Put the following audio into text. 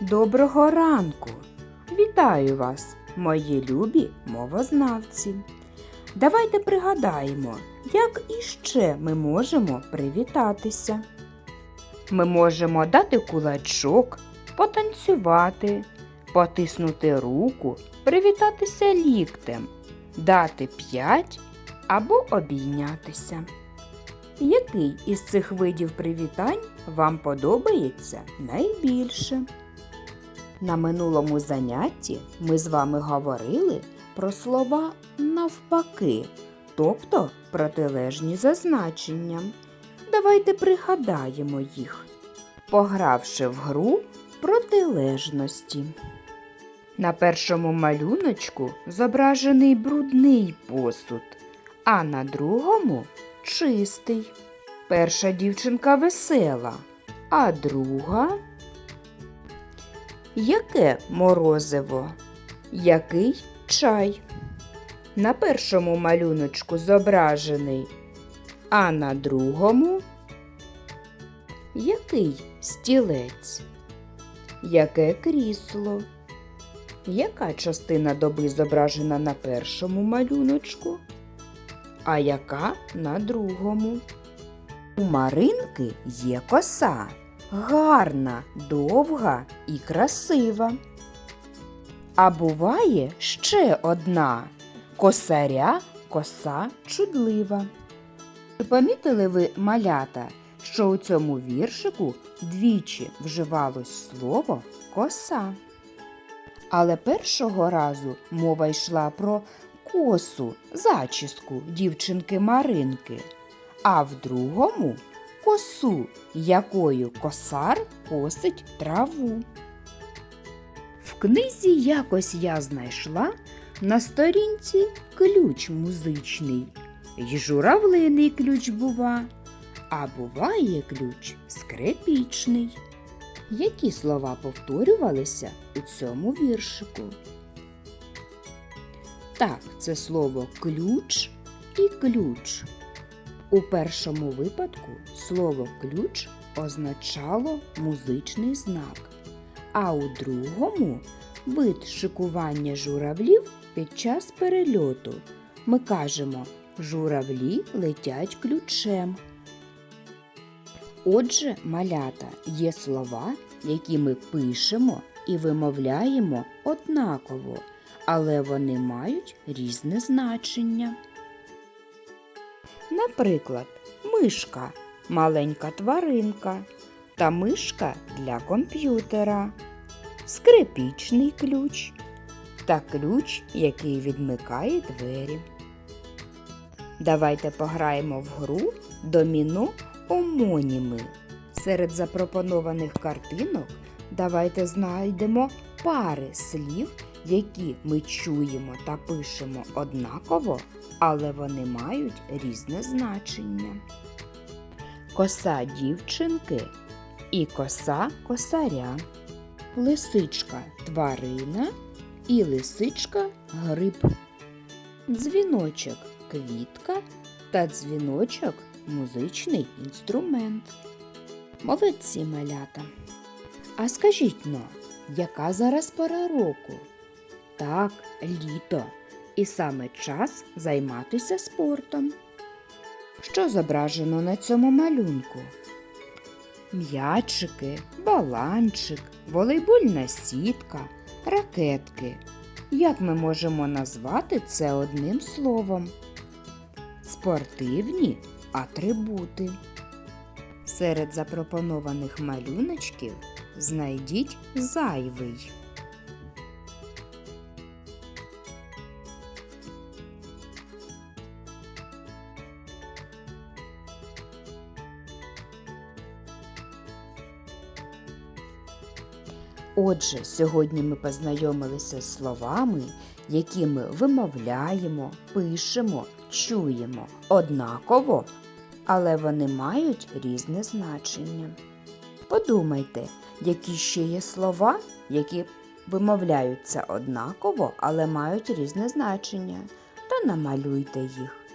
Доброго ранку! Вітаю вас, мої любі мовознавці. Давайте пригадаємо, як іще ми можемо привітатися. Ми можемо дати кулачок, потанцювати, потиснути руку, привітатися ліктем, дати п'ять або обійнятися. Який із цих видів привітань вам подобається найбільше? На минулому занятті ми з вами говорили про слова навпаки, тобто протилежні за значенням. Давайте пригадаємо їх, погравши в гру протилежності. На першому малюночку зображений брудний посуд, а на другому чистий. Перша дівчинка весела, а друга. Яке морозиво? Який чай? На першому малюночку зображений, а на другому який стілець? Яке крісло? Яка частина доби зображена на першому малюночку? А яка на другому? У Маринки є коса гарна, довга і красива. А буває ще одна косаря коса чудлива. Чи помітили ви малята, що у цьому віршику двічі вживалось слово коса? Але першого разу мова йшла про косу, зачіску дівчинки Маринки, а в другому косу, якою косар косить траву. В книзі якось я знайшла на сторінці ключ музичний. Й журавлиний ключ бува, а буває ключ скрипічний. Які слова повторювалися у цьому віршику? Так, це слово ключ і ключ. У першому випадку слово ключ означало музичний знак, а у другому вид шикування журавлів під час перельоту. Ми кажемо журавлі летять ключем. Отже, малята є слова, які ми пишемо і вимовляємо однаково, але вони мають різне значення. Наприклад, мишка маленька тваринка та мишка для комп'ютера, скрипічний ключ та ключ, який відмикає двері. Давайте пограємо в гру доміно омоніми. Серед запропонованих картинок давайте знайдемо пари слів, які ми чуємо та пишемо однаково, але вони мають різне значення. Коса дівчинки і коса косаря, лисичка тварина і лисичка гриб, дзвіночок квітка та дзвіночок музичний інструмент. Молодці малята. А скажіть но, яка зараз пора року? Так, літо. І саме час займатися спортом. Що зображено на цьому малюнку? М'ячики, баланчик, волейбольна сітка, ракетки. Як ми можемо назвати це одним словом? Спортивні атрибути. Серед запропонованих малюночків знайдіть зайвий. Отже, сьогодні ми познайомилися з словами, які ми вимовляємо, пишемо, чуємо однаково, але вони мають різне значення. Подумайте, які ще є слова, які вимовляються однаково, але мають різне значення, та намалюйте їх.